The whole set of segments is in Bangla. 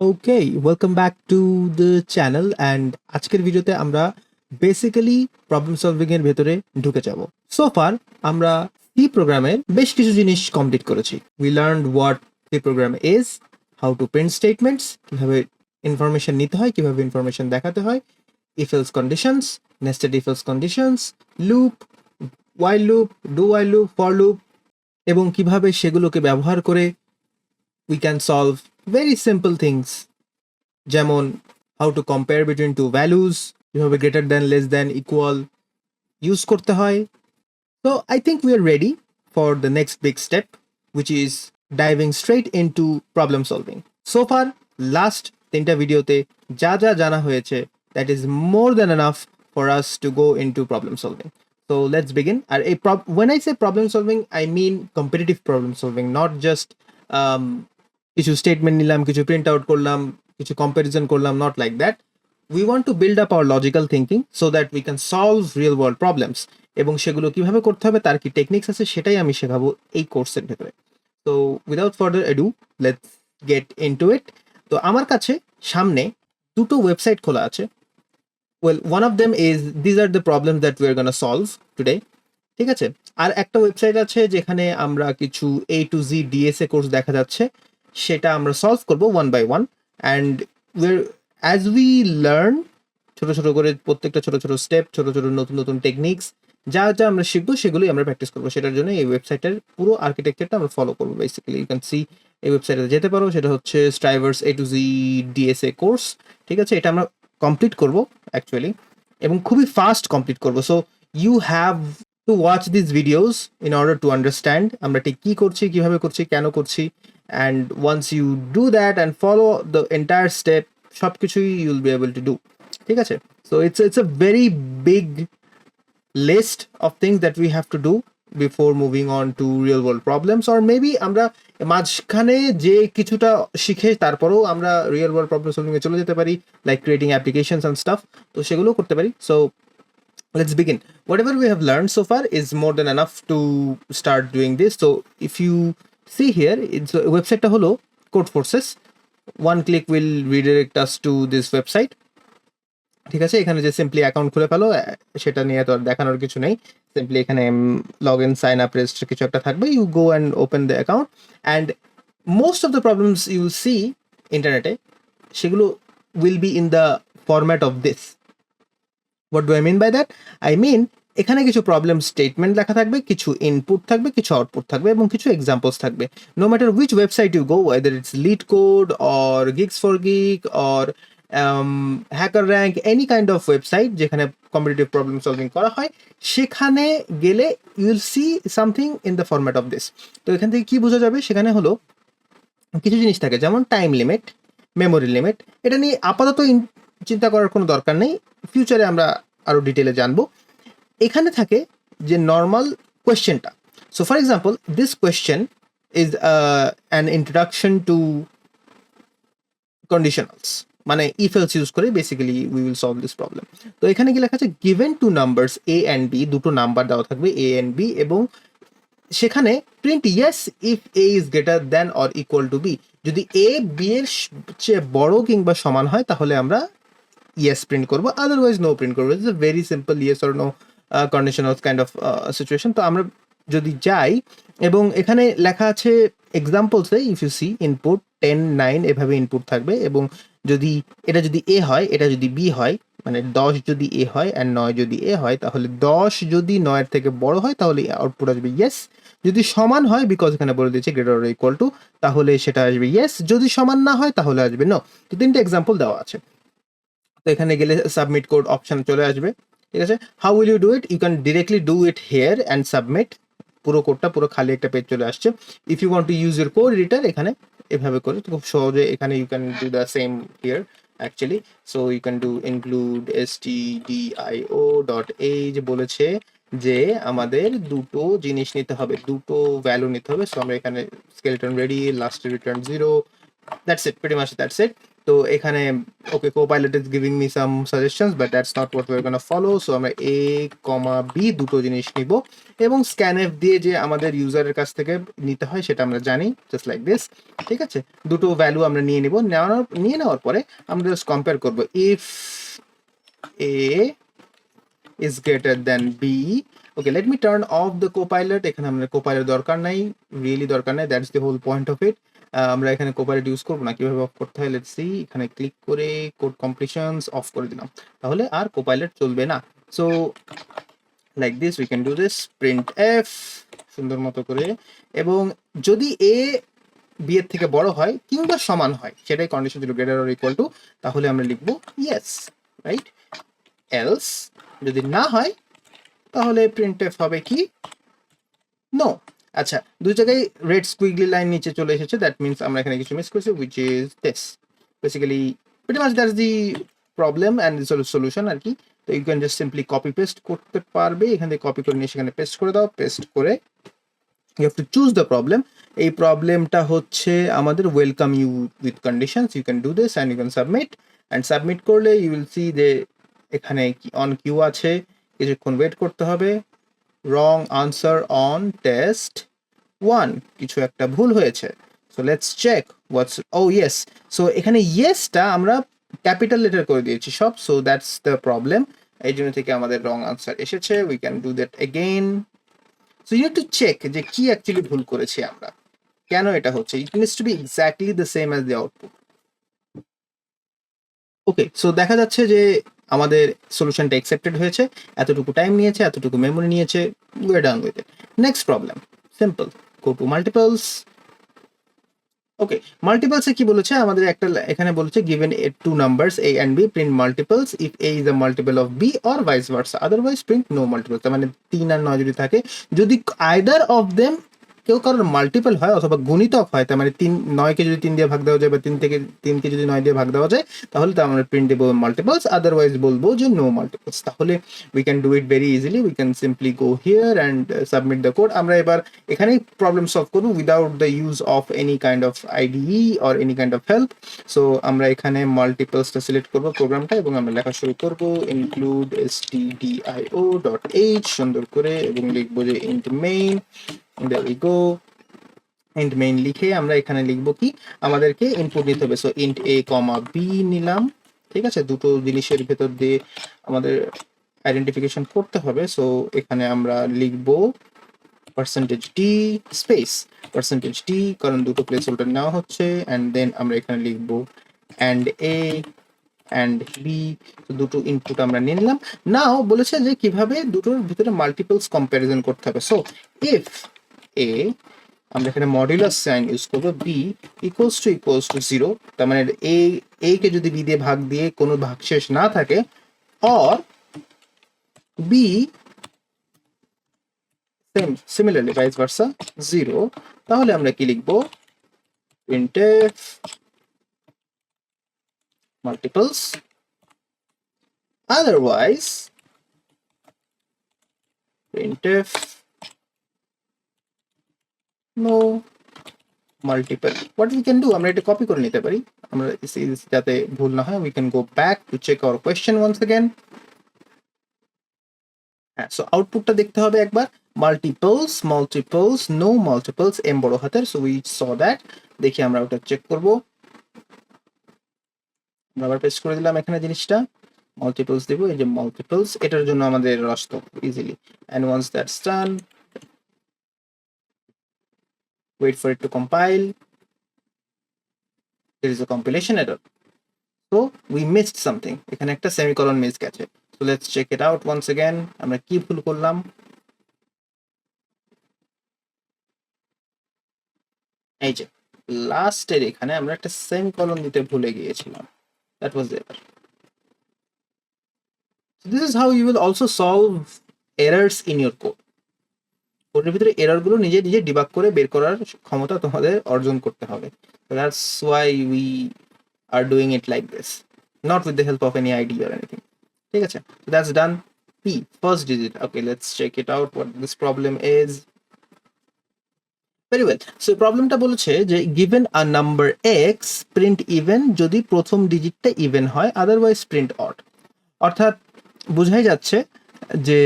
Okay welcome back to the channel and আজকের ভিডিওতে আমরা বেসিক্যালি প্রবলেম সলভিং ভেতরে ঢুকে যাব। সো ফার আমরা সি প্রোগ্রামের বেশ কিছু জিনিস কমপ্লিট করেছি। We learn what C program is how to print statements কীভাবে ইনফরমেশন নিতে হয়, কীভাবে ইনফরমেশন দেখাতে হয় if else conditions nested if else conditions loop while loop do while loop for loop এবং কীভাবে সেগুলোকে ব্যবহার করে we can solve very simple things যেমন how to compare between two values কীভাবে greater than less than equal use করতে হয় তো I think we are ready for the next big step which is diving straight into problem solving so far last তিনটা ভিডিওতে যা যা জানা হয়েছে that is more than enough for us to go into problem solving So let's begin. আর এই prob- when I say problem solving, I mean competitive problem solving, not just um, কিছু স্টেটমেন্ট নিলাম, কিছু প্রিন্ট আউট করলাম, কিছু কম্পারিজন করলাম not like that we want to build up our logical thinking so that we can solve real world problems এবং সেগুলো কীভাবে করতে হবে, তার কি টেকনিক্স আছে, সেটাই আমি শেখাবো এই কোর্সের ভেতরে। তো without further ado let's get into it ইট তো আমার কাছে সামনে দুটো ওয়েবসাইট খোলা আছে। Well one of them is this are the problem that we are gonna solve today ঠিক আছে? আর একটা ওয়েবসাইট আছে যেখানে আমরা কিছু A to Z DSA course দেখা যাচ্ছে। সেটা আমরা সলভ করব one by one and we're as we learn ছোট ছোট করে প্রত্যেকটা ছোট ছোট স্টেপ ছোট ছোট নতুন নতুন টেকনিক্স যা যা আমরা শিখব সেগুলোই আমরা প্র্যাকটিস করব। সেটার জন্য এই ওয়েবসাইটের পুরো আর্কিটেকচারটা আমরা ফলো করব বেসিক্যালি ইউ ক্যান সি এই ওয়েবসাইটে যেতে পারো, সেটা হচ্ছে Striver's A to Z DSA course ঠিক আছে? এটা আমরা কমপ্লিট করব অ্যাকচুয়ালি এবং খুবই ফাস্ট কমপ্লিট করব। So you have to watch this videos in order to understand আমরা ঠিক কী করছি, কীভাবে করছি, কেন করছি and once you do that and follow the entire step সব কিছুই you'll be able to do ঠিক আছে? So it's it's a very big list of things that we have to do before moving on to real world problems or maybe আমরা মাঝখানে যে কিছুটা শিখে তারপরেও আমরা রিয়েল ওয়ার্ল্ড প্রবলেম সলভিংয়ে চলে যেতে পারি like creating applications and stuff তো সেগুলোও করতে পারি। So let's begin. Whatever we have learned so far is more than enough to start doing this. So, if you see here, it's ওয়েবসাইটটা হলো Codeforces one click will redirect us to this website ঠিক আছে, এখানে যে সিম্পলি অ্যাকাউন্ট খুলে ফেলো সেটা নিয়ে তো আর দেখানোর কিছু নেই। সিম্পলি এখানে log in sign up register কিছু একটা থাকবে। You go and open the account and most of the problems you see ইন্টারনেটে সেগুলো will be in the format of this what do I mean by that I mean এখানে কিছু প্রবলেম স্টেটমেন্ট লেখা থাকবে, কিছু ইনপুট থাকবে, কিছু আউটপুট থাকবে এবং কিছু এক্সাম্পলস থাকবে। No matter which website you go whether it's LeetCode or GeeksforGeeks or HackerRank any kind of website যেখানে কম্পিটিটিভ প্রবলেম সলভিং করা হয়, সেখানে গেলে you'll see something in the format of this তো এখান থেকে কি বোঝা যাবে? সেখানে হলো কিছু জিনিস থাকে, যেমন টাইম লিমিট মেমোরি লিমিট এটা নিয়ে আপাতত চিন্তা করার কোনো দরকার নেই। ফিউচারে আমরা আরও ডিটেলে জানব। এখানে থাকে যে নর্মাল কোয়েশ্চেনটা so for example this question is an introduction to conditionals মানে ইফেলস ইউজ করে basically we will solve this problem তো এখানে কি লেখা আছে? Given two numbers A and B দুটো নাম্বার দেওয়া থাকবে এ অ্যান্ড বি এবং সেখানে print yes if A is greater then or equal to B যদি এ বি এর চেয়ে বড় কিংবা সমান হয়, তাহলে আমরা ইয়েস প্রিন্ট করব আদারওয়াইজ নো প্রিন্ট করব। It's a very simple yes or no conditional kind of situation তো আমরা যদি যাই, এবং এখানে লেখা আছে এক্সাম্পলসে if you see input ten nine এভাবে ইনপুট থাকবে, এবং যদি এটা যদি এ হয়, এটা যদি বি হয় মানে দশ যদি এ হয় অ্যান্ড নয় যদি এ হয়, তাহলে দশ যদি নয়ের থেকে বড় হয়, তাহলে আউটপুট আসবে ইয়েস যদি সমান হয় বিকজ এখানে বলে দিয়েছে গ্রেটার ইকুয়াল টু তাহলে সেটা আসবে ইয়েস যদি সমান না হয়, তাহলে আসবে নো তো তিনটে এক্সাম্পল দেওয়া আছে। তো এখানে গেলে সাবমিট কোড অপশন চলে আসবে। ঠিক আছে? How will you do it you can directly do it here and submit পুরো কোডটা পুরো খালি একটা পেজ চলে আসছে। If you want to use your code editor এখানে এভাবে করে খুব সহজে এখানে you can do the same here actually so you can do include S T D I O dot এই যে বলেছে যে আমাদের দুটো জিনিস নিতে হবে, দুটো ভ্যালু নিতে হবে। সো আমরা এখানে skeleton ready last return zero that's it pretty much that's it তো এখানে okay Copilot is giving me some suggestions but that's not what we are gonna follow so আমরা এ কমা বি দুটো জিনিস নিব। এবং স্ক্যানএফ দিয়ে যে আমাদের ইউজারের কাছ থেকে নিতে হয়, সেটা আমরা জানি জাস্ট লাইক দিস ঠিক আছে? দুটো ভ্যালু আমরা নিয়ে নিব। নেওয়ার নিয়ে নেওয়ার পরে আমরা জাস্ট কম্পেয়ার করব। If a is greater than b, okay, let me turn off the copilot এখানে আমরা copilot দরকার নাই রিয়েলি দরকার নাই that's the whole point of it আমরা এখানে copilot ইউজ করব না, কীভাবে অফ করতে হয় লেটস সি এখানে ক্লিক করে কোড কমপ্লিশনস অফ করে দিলাম। তাহলে আর copilot চলবে না। So like this we can do this print f সুন্দর মতো করে। এবং যদি এ বি এর থেকে বড় হয়, কিংবা সমান হয়, সেটাই কন্ডিশন ছিল গ্রেটার অর ইকুয়াল টু তাহলে আমরা লিখব ইয়েস রাইট এলস যদি না হয়, তাহলে প্রিন্ট এফ হবে কি? নো আচ্ছা দুই জায়গায় রেড স্কুইগলি লাইন নিচে চলে এসেছে দ্যাট মিনস আমরা এখানে কিছু মিস করেছি which is this basically pretty much that's the problem and solution আর কি। তো you can just simply copy paste করতে পারবে, এখান থেকে কপি করে নিয়ে সেখানে পেস্ট করে দাও পেস্ট করে you have to choose the problem এই প্রবলেমটা হচ্ছে আমাদের welcome you with conditions you can do this and you can submit and submit করলে ইউ উইল সি যে এখানে অন কিউ আছে, কিছুক্ষণ ওয়েট করতে হবে। Wrong answer on test one কিছু একটা ভুল হয়েছে। So let's check what's oh yes so এখানে ইয়েসটা আমরা ক্যাপিটাল লেটার করে দিয়েছি সব। সো দ্যাটস দ্য প্রবলেম এই জন্য থেকে আমাদের রং আনসার এসেছে। We can do that again so you to check যে কি অ্যাকচুয়ালি ভুল করেছি আমরা। কেন এটা হচ্ছে? It needs to be exactly the same as the output okay so দেখা যাচ্ছে যে আমাদের সলিউশনটা অ্যাকসেপ্টেড হয়েছে, এতটুকু টাইম নিয়েছে, এতটুকু মেমোরি নিয়েছে we done with it next problem simple go to multiples okay মাল্টিপলসে কি বলেছে? আমাদের একটা এখানে বলেছে given a two numbers a and b print multiples if a is a multiple of b or vice versa otherwise print no multiple তার মানে তিন আর নয় যদি থাকে, যদি আইদার অফ দেম কেউ কারোর মাল্টিপল হয় অথবা গুণিতক হয়, তার মানে তিন, নয়কে যদি তিন দিয়ে ভাগ দেওয়া যায় বা তিন থেকে, তিনকে যদি নয় দিয়ে ভাগ দেওয়া যায়, তাহলে তো আমরা প্রিন্ট দেবো মাল্টিপলস আদারওয়াইজ বলব যে নো মাল্টিপলস তাহলে we can do it very easily we can simply go here and submit the code আমরা এবার এখানেই প্রবলেম সলভ করব without the use of any kind of IDE or any kind of help so আমরা এখানে মাল্টিপলসটা সিলেক্ট করব প্রোগ্রামটা এবং আমরা লেখা শুরু করব। Include s t d i o dot h সুন্দর করে এবং লিখব যে int main there we go. Int main লিখে আমরা এখানে লিখব কি? আমাদেরকে ইনপুট নিতে হবে। So int a comma b নিলাম। ঠিক আছে? দুটো জিনিসের ভেতর দিয়ে আমাদের আইডেন্টিফিকেশন করতে হবে। সো এখানে আমরা লিখব percentage d space percentage d কারণ দুটো প্লেস হোল্ডার নেওয়া হচ্ছে। অ্যান্ড দেন আমরা এখানে লিখব অ্যান্ড এ অ্যান্ড বি দুটো ইনপুট আমরা নিয়ে নিলাম। নাও বলেছে যে কীভাবে দুটোর ভিতরে মাল্টিপলস কম্প্যারিজন করতে হবে। সো ইফ এ আমরা এখানে মডুলাস সাইন ইউজ করব b equals to equals to zero তার মানে এ এ কে যদি বি দিয়ে ভাগ দিয়ে কোনো ভাগশেষ না থাকে or b same similarly vice versa zero তাহলে আমরা কি লিখব? printf multiples, otherwise printf no. Multiple. What we can do, আমরা এটা কপি করে নিতে পারি। আমরা যাতে ভুল না হয়, we can go back to check our question once again. হ্যাঁ সো আউটপুটটা দেখতে হবে একবার। Multiples multiples no multiples M বড় হাতের। সো উই স দ্যাট দেখি আমরা ওটা চেক করব। আবার পেস্ট করে দিলাম এখানে জিনিসটা। মাল্টিপলস দেব, এই যে মাল্টিপলস এটার জন্য আমাদের রস্ত easily and once that's done wait for it to compile there is a compilation error so we missed something এখানে একটা সেমিকোলন মিস গেছে so let's check it out once again আমরা কি ভুল করলাম এই যে লাস্টের এখানে আমরা একটা সেমিকোলন দিতে ভুলে গিয়েছিলাম that was the error so this is how you will also solve errors in your code কোডের ভিতরে এররগুলো নিজে নিজে ডিবাগ করে বের করার ক্ষমতা তোমাদের অর্জন করতে হবে। That's why we are doing it like this not with the help of any IDE or anything ঠিক আছে? That's done p first digit okay let's check it out what this problem is very well so প্রবলেমটা বলেছে যে given a number x print even যদি প্রথম ডিজিটটা ইভেন হয় আদারওয়াইজ প্রিন্ট অড অর্থাৎ বোঝাই যাচ্ছে যে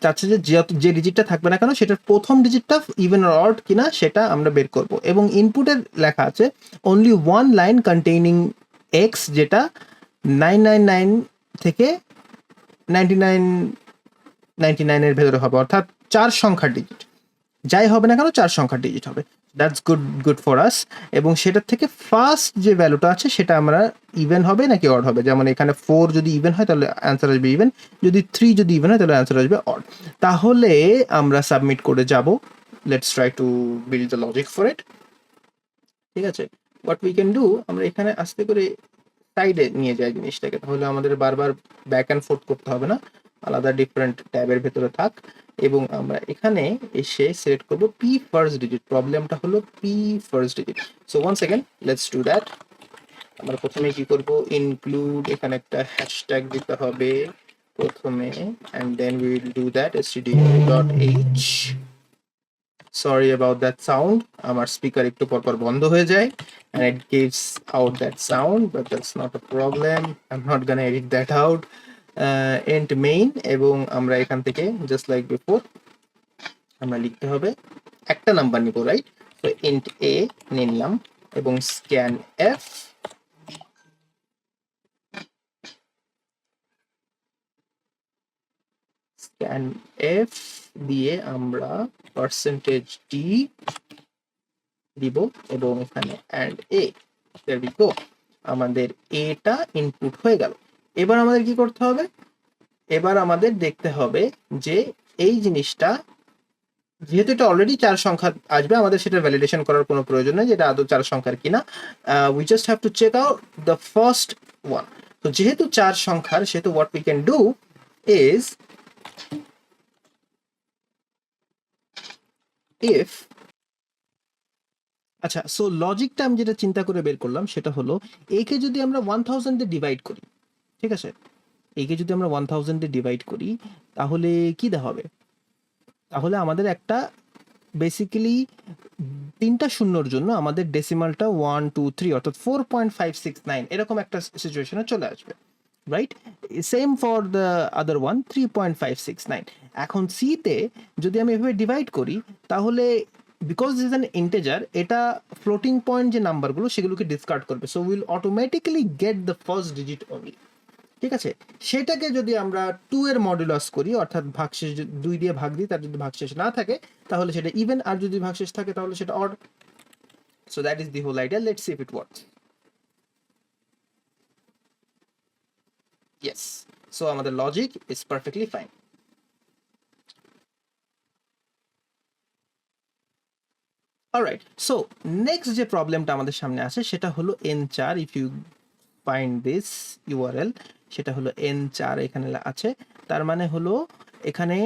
চাচ্ছে যে যে- ডিজিটটা থাকবে না কেন, সেটার প্রথম ডিজিটটা ইভেন অড কিনা সেটা আমরা বের করব। এবং ইনপুটের লেখা আছে only one line containing x যেটা নাইন নাইন নাইন থেকে নাইনটি নাইন নাইনটি নাইনের ভেতরে হবে, অর্থাৎ চার সংখ্যার ডিজিট যাই হবে না কেন, চার সংখ্যার ডিজিট হবে। That's good good for us এবং সেটার থেকে ফার্স্ট যে ভ্যালুটা আছে, সেটা আমরা ইভেন হবে নাকি অড হবে? যেমন এখানে ফোর যদি ইভেন হয়, তাহলে অ্যান্সার আসবে ইভেন যদি থ্রি যদি ইভেন হয়, তাহলে অ্যান্সার আসবে অড তাহলে আমরা সাবমিট করে যাব। Let's try to build the logic for it ঠিক আছে? হোয়াট উই ক্যান ডু আমরা এখানে আস্তে করে সাইডে নিয়ে যাই জিনিসটাকে। তাহলে আমাদের বারবার ব্যাক অ্যান্ড ফোর্থ করতে হবে না। আলাদা ডিফারেন্ট ট্যাবের ভেতরে থাক এবং আমরা এখানে এসে সিলেক্ট করব পি ফার্স্ট ডিজিট প্রবলেমটা হলো p first digit so one second let's do that আমরা প্রথমে কি করব? ইনক্লুড এখানে একটা হ্যাশট্যাগ দিতে হবে প্রথমে and then we will do that stdio.h sorry about that sound আমার স্পিকার একটু পরপর বন্ধ হয়ে যায় and it gives out that sound but that's not a problem i'm not gonna edit that out uh, int main এবং আমরা এখান থেকে, just like before, আমরা লিখতে হবে একটা নাম্বার নিব রাইট তো int a নিলাম এবং স্ক্যান এফ স্ক্যান এফ দিয়ে আমরা পার্সেন্টেজ ডি দিব এবং এখানে অ্যান্ড এ গো আমাদের এটা ইনপুট হয়ে গেল। এবার আমাদের কি করতে হবে? এবার আমাদের দেখতে হবে যে এই জিনিসটা, যেহেতু এটা অলরেডি চার সংখ্যা আসবে, আমাদের সেটা ভ্যালিডেশন করার কোনো প্রয়োজন নেই যেটা আদৌ চার সংখ্যার কিনা। We just have to check out the first one তো যেহেতু চার সংখ্যার, সেহেতু what we can do is if আচ্ছা সো লজিকটা আমি যেটা চিন্তা করে বের করলাম সেটা হলো একে যদি আমরা ওয়ান থাউজেন্ডে ডিভাইড করি ঠিক আছে? একে যদি আমরা ওয়ান থাউজেন্ডে ডিভাইড করি, তাহলে কি দেওয়া হবে? তাহলে আমাদের একটা বেসিক্যালি তিনটা শূন্যর জন্য আমাদের ডেসিমালটা ওয়ান টু থ্রি অর্থাৎ four point five six nine এরকম একটা সিচুয়েশনে চলে আসবে right same for the other one three point five six nine এখন সিতে যদি আমি এভাবে ডিভাইড করি, তাহলে বিকজ ইজ অ্যান ইন্টেজার এটা ফ্লোটিং পয়েন্ট যে নাম্বারগুলো সেগুলোকে ডিসকার্ড করবে। So will automatically get the first digit only ঠিক আছে? সেটাকে যদি আমরা টু এর মডুলাস করি, অর্থাৎ ভাগশেষ দুই দিয়ে ভাগ দিই, তার যদি ভাগশেষ না থাকে, তাহলে সেটা ইভেন আর যদি ভাগশেষ থাকে, তাহলে সেটা odd so that is the whole idea let's if it works yes so আমাদের logic is perfectly fine alright so next যে প্রবলেমটা আমাদের সামনে আছে, সেটা হলো n char. If you find this URL সেটা হলো এন চার এখানে আছে। তার মানে হলো এখানে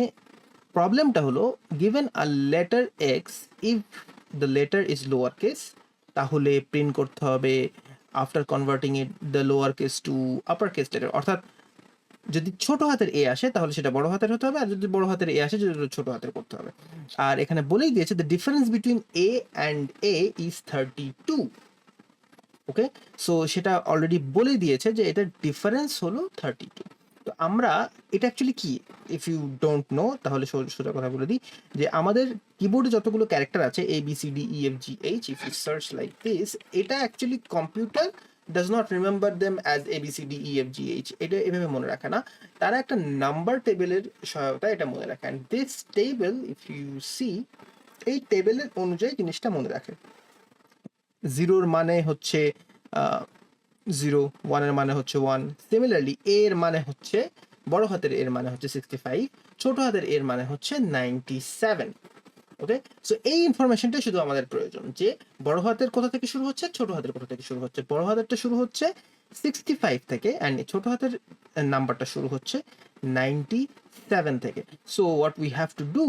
প্রবলেমটা হলো given a letter x if the letter is lower case তাহলে প্রিন্ট করতে হবে after converting it the lower case to upper case letter অর্থাৎ যদি ছোট হাতের এ আসে, তাহলে সেটা বড় হাতের হতে হবে, আর যদি বড় হাতের এ আসে, সেটা ছোট হাতের করতে হবে। আর এখানে বলেই দিয়েছে the difference between a and a is thirty two okay? So সেটা অলরেডি বলে দিয়েছে যে এটার ডিফারেন্স হলো থার্টি টু তো আমরা, এটা অ্যাকচুয়ালি কি? ইফ ইউ ডোন্ট নো তাহলে সোজা কথা বলে দিই যে আমাদের কিবোর্ডে যতগুলো ক্যারেক্টার আছে a b c d e f g h if you search like this এটা actually computer does not remember them as a b c d e f g h এটা এভাবে মনে রাখে না। তারা একটা নাম্বার টেবিলের সহায়তা এটা মনে রাখে। And this table if you see এই টেবিলের অনুযায়ী জিনিসটা মনে রাখে। জিরোর মানে হচ্ছে জিরো, ওয়ানের মানে হচ্ছে ওয়ান। সিমিলারলি এর মানে হচ্ছে, বড় হাতের এর মানে হচ্ছে সিক্সটি ফাইভ ছোট হাতের এর মানে হচ্ছে নাইনটি সেভেন ওকে সো এই ইনফরমেশনটা শুধু আমাদের প্রয়োজন যে, বড় হাতের কোথা থেকে শুরু হচ্ছে, ছোট হাতের কোথা থেকে শুরু হচ্ছে। বড় হাতেরটা শুরু হচ্ছে সিক্সটি ফাইভ থেকে অ্যান্ড ছোট হাতের নাম্বারটা শুরু হচ্ছে নাইনটি সেভেন থেকে। So what we have to do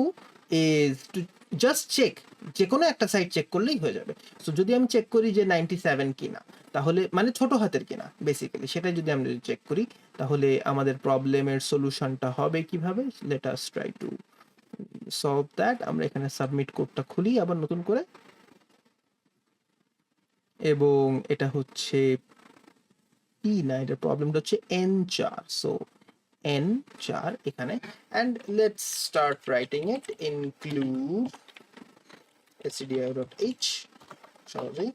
is to just check যে কোনো একটা সাইট চেক করলেই হয়ে যাবে। সো যদি আমি চেক করি যে নাইনটি সেভেন কিনা, তাহলে মানে ছোট হাতের কিনা বেসিক্যালি সেটাই যদি আমরা চেক করি, তাহলে আমাদের প্রবলেমের সলিউশনটা হবে কীভাবে? Let us try to solve that আমরা এখানে সাবমিট কোডটা খুলি, আবার নতুন করে। এবং এটা হচ্ছে পি না, এটার প্রবলেমটা হচ্ছে এন চার সো এন চার এখানে। And let's start writing it include stdio dot h সহজেই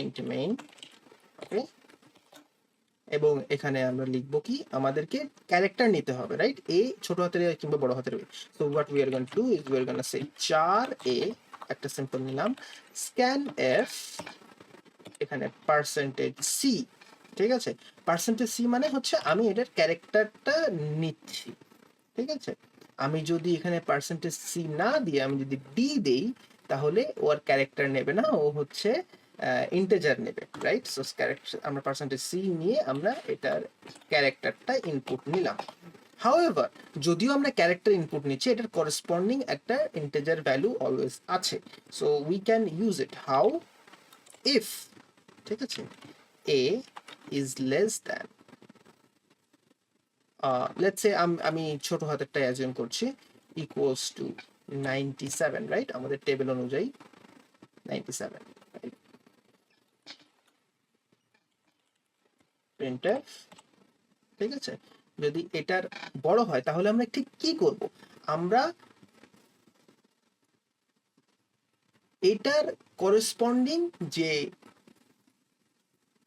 int main ওকে এবং এখানে আমরা লিখব কি? আমাদেরকে ক্যারেক্টার নিতে হবে রাইট এ ছোট হাতের কিংবা বড় হাতের so what we are going to is we are gonna say char a একটা সিম্পল নিলাম স্ক্যান এফ এখানে পার্সেন্টেজ সি ঠিক আছে? পার্সেন্টেজ সি মানে হচ্ছে আমি এটার ক্যারেক্টারটা নিচ্ছি, ঠিক আছে? আমি যদি এখানে পার্সেন্টেজ সি না দিয়ে আমি যদি ডি দেই তাহলে ও আর ক্যারেক্টার নেবে না, ও হচ্ছে ইন্টেজার নেবে রাইট সো ক্যারেক্টার আমরা পার্সেন্টেজ সি নিয়ে আমরা এটার ক্যারেক্টারটা ইনপুট নিলাম। হাউএভার যদিও আমরা ক্যারেক্টার ইনপুট নিচ্ছি, এটার করেসপন্ডিং একটা ইন্টেজার ভ্যালু অলওয়েজ আছে। So we can use it how if ঠিক আছে? A is less than let's আমি ছোট হাতেরটা অ্যাজিউম করছি equals to ninety seven right আমাদের টেবিল অনুযায়ী ঠিক আছে? যদি এটার বড় হয়, তাহলে আমরা ঠিক কি করব? আমরা এটার করেসপন্ডিং যে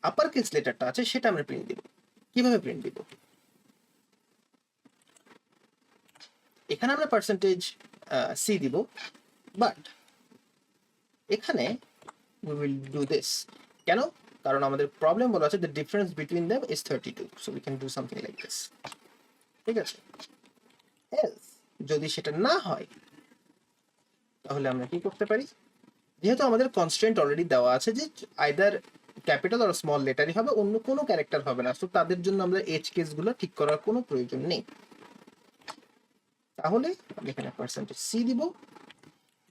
আপার কেস লেটারটা আছে, সেটা আমরা প্রিন্ট দিব। কীভাবে প্রিন্ট দিব? এখানে আমরা পার্সেন্টেজ সি দিব বাট এখানে উই উইল ডু দিস কেন? কারণ আমাদের প্রবলেম বলা আছে the difference between them is thirty two so we can do something like this ঠিক আছে? এলস যদি সেটা না হয়, তাহলে আমরা কি করতে পারি? যেহেতু আমাদের কনস্ট্যান্ট অলরেডি দেওয়া আছে যে আইদার ক্যাপিটাল আর স্মল লেটারই হবে, অন্য কোনো ক্যারেক্টার হবে না তো তাদের জন্য আমরা এজ কেসগুলো ঠিক করার কোনো প্রয়োজন নেই। তাহলে এখানে পার্সেন্টেজ সি দিব,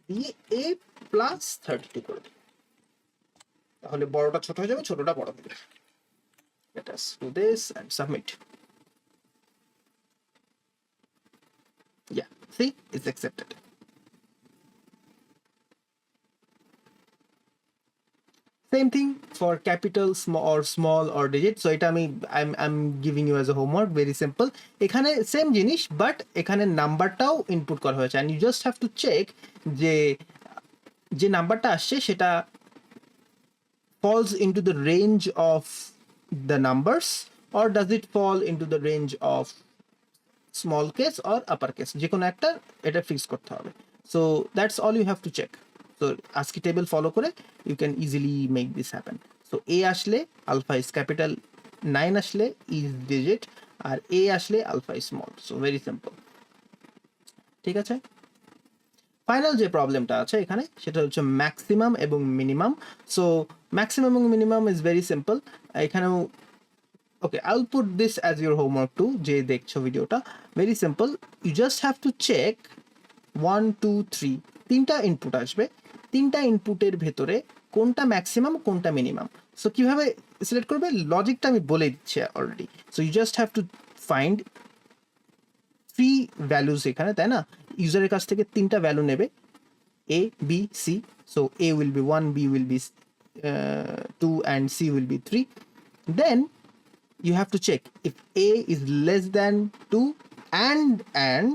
দিয়ে এ প্লাস থার্টি টু করে দিব। তাহলে বড়টা ছোট হয়ে যাবে, ছোটটা বড় হয়ে যাবে। Us do this and submit. Yeah see it's accepted. Same thing for capital small or small or digit so এটা আমি I'm I'm giving you as a homework very simple এখানে সেম জিনিস বাট এখানে নাম্বারটাও ইনপুট করা হয়েছে and you just have to check যে যে নাম্বারটা আসছে সেটা falls into the range of the numbers or does it fall into the range of small case or upper case যে কোনো একটা এটা ফিক্স করতে হবে so that's all you have to check so আজকে টেবিল ফলো করে you can easily make this happen so a আসলে আলফা ইজ ক্যাপিটাল নাইন আসলে ইজ ডিজিট আর এ আসলে alpha small so very simple ঠিক আছে? ফাইনাল যে প্রবলেমটা আছে এখানে, সেটা হচ্ছে ম্যাক্সিমাম এবং মিনিমাম সো ম্যাক্সিমাম এবং মিনিমাম ইজ ভেরি সিম্পল এখানেও okay I will put this as your homework too যে দেখছ ভিডিওটা। Very simple you just have to check one two three তিনটা ইনপুট আসবে। তিনটা ইনপুটের ভেতরে কোনটা ম্যাক্সিমাম কোনটা মিনিমাম সো কীভাবে সিলেক্ট করবে? লজিকটা আমি বলে দিচ্ছি already so you just have to find three values এখানে, তাই না? ইউজারের কাছ থেকে তিনটা ভ্যালু নেবে। A b c so a will be one b will be two and c will be three then you have to check if a is less than 2 and and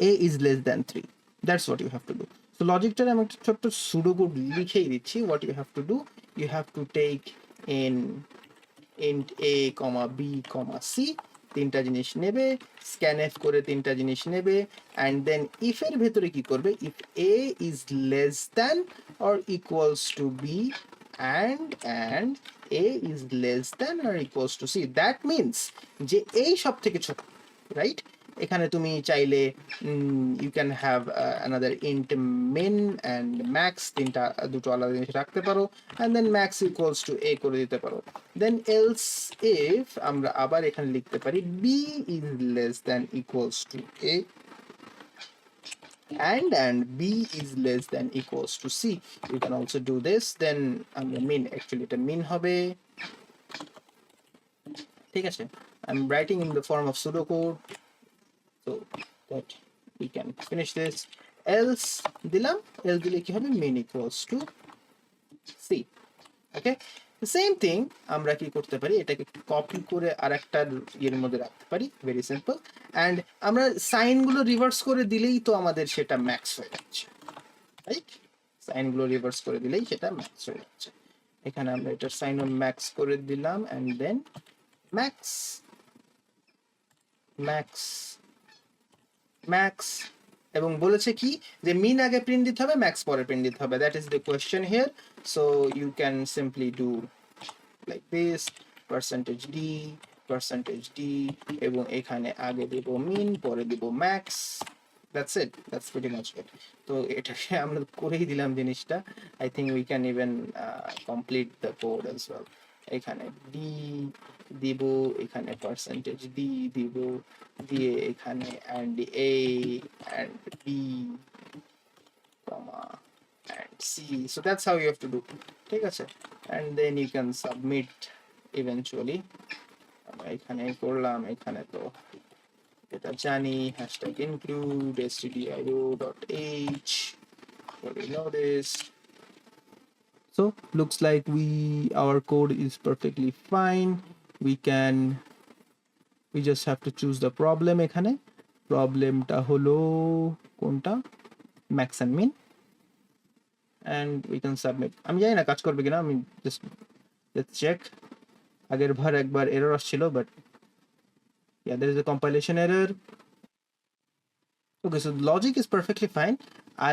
a is less than 3 that's what you have to do so লজিকটা আমি একটা ছোট্ট সুডো কোড লিখেই দিচ্ছি। What you have to do, you have to take in int a, comma b, comma c, তিনটা জিনিস নেবে স্ক্যান এফ করে তিনটা জিনিস নেবে অ্যান্ড দেন ইফ এর ভেতরে কি করবে? If a is less than or equals to b and and a is less than or equals to c that means যে এই সব থেকে ছোট রাইট এখানে তুমি চাইলে you can have another int min and max তিনটা, দুটো আলাদা জিনিস রাখতে পারো and then max equals to a করে দিতে পারো। দেন এলস ইফ আমরা আবার এখানে লিখতে পারি b is less than equals to a and and b is less than equals to c you can also do this, then আমরা mean actually এটা mean হবে। ঠিক আছে? I'm writing in the form of pseudocode so, that we can finish this. Else দিলাম else দিলে কি হবে? Mean equals to c. Okay same thing আমরা কি করতে পারি? এটাকে কপি করে আর একটা ইয়ের মধ্যে রাখতে পারি। ভেরি সিম্পল অ্যান্ড আমরা সাইনগুলো রিভার্স করে দিলেই তো আমাদের সেটা ম্যাক্স হয়ে যাচ্ছে। রাইট সাইনগুলো রিভার্স করে দিলেই সেটা ম্যাক্স হয়ে যাচ্ছে। এখানে আমরা এটার সাইন ম্যাক্স করে দিলাম। And then max max max এবং বলেছে কি যে মিন আগে প্রিন্ট দিতে হবে ম্যাক্স পরে প্রিন্ট দিতে হবে। That is the question here so you can simply do like this percentage D percentage D এবং এখানে আগে দেব মিন পরে দেব max that's it that's very much it তো এটাকে আমরা করেই দিলাম জিনিসটা। I think we can even complete the code as well এখানে ডি দিব, এখানে পার্সেন্টেজ ডি দিব, দিয়ে এখানে and A and B comma and C so that's how you have to do ঠিক আছে? And then you can submit eventually আমরা এখানে করলাম, এখানে তো এটা জানি। Hashtag include S T D I O dot H no this so looks like we our code is perfectly fine we can we just have to choose the problem এখানে প্রবলেমটা হলো কোনটা max and min and we can submit আমি জানি না কাজ করবে কিনা আমি জাস্ট let's check আগের বার একবার এরর আসছিল but yeah there is a compilation error okay so logic is perfectly fine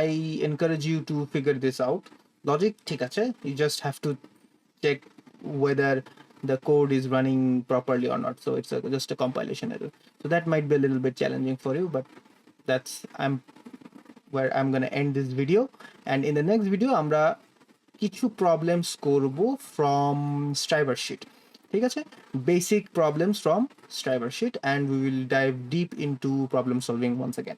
i encourage you to figure this out logic ঠিক আছে you just have to check whether the code is running properly or not so it's a, just a compilation error so that might be a little bit challenging for you but that's i'm where i'm gonna end this video and in the next video আমরা কিছু প্রবলেমস করব ফ্রম স্ট্রাইভার শিট ঠিক আছে basic problems from Striver sheet and we will dive deep into problem solving once again